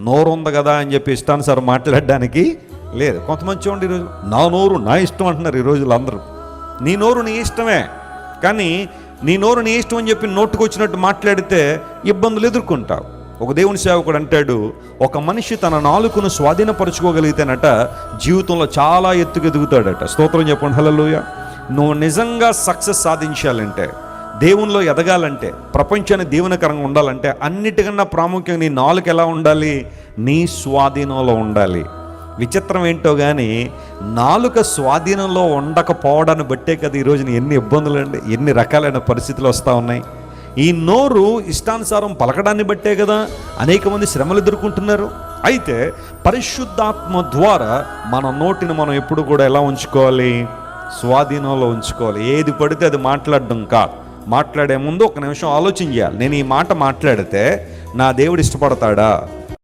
నోరు ఉంది కదా అని చెప్పి ఇష్టానుసారం మాట్లాడడానికి లేదు. కొంతమంది చూడండి ఈరోజు నా నోరు నా ఇష్టం అంటున్నారు ఈ రోజులు అందరూ. నీ నోరు నీ ఇష్టమే. కానీ నీ నోరు నీ ఇష్టం అని చెప్పి నోటుకు వచ్చినట్టు మాట్లాడితే ఇబ్బందులు ఎదుర్కొంటావు. ఒక దేవుని సేవకుడు అంటాడు ఒక మనిషి తన నాలుకను స్వాధీనపరచుకోగలిగితేనట జీవితంలో చాలా ఎత్తుకు ఎదుగుతాడట. స్తోత్రం చెప్పండి. హలోయ నువ్వు నిజంగా సక్సెస్ సాధించాలంటే దేవునిలో ఎదగాలంటే ప్రపంచాన్ని దీవెనకరంగా ఉండాలంటే అన్నిటికన్నా ప్రాముఖ్యంగా నీ నాలుక ఎలా ఉండాలి? నీ స్వాధీనంలో ఉండాలి. విచిత్రం ఏంటో కానీ నాలుక స్వాధీనంలో ఉండకపోవడాన్ని బట్టే కదా ఈరోజు ఎన్ని ఇబ్బందులు అండి ఎన్ని రకాలైన పరిస్థితులు వస్తూ ఉన్నాయి. ఈ నోరు ఇష్టానుసారం పలకడాన్ని బట్టే కదా అనేక మంది శ్రమలు ఎదుర్కొంటున్నారు. అయితే పరిశుద్ధాత్మ ద్వారా మన నోటిని మనం ఎప్పుడు కూడా ఎలా ఉంచుకోవాలి? స్వాధీనంలో ఉంచుకోవాలి. ఏది పడితే అది మాట్లాడడం కాదు. మాట్లాడే ముందు ఒక నిమిషం ఆలోచన చేయాలి. నేను ఈ మాట మాట్లాడితే నా దేవుడు ఇష్టపడతాడా?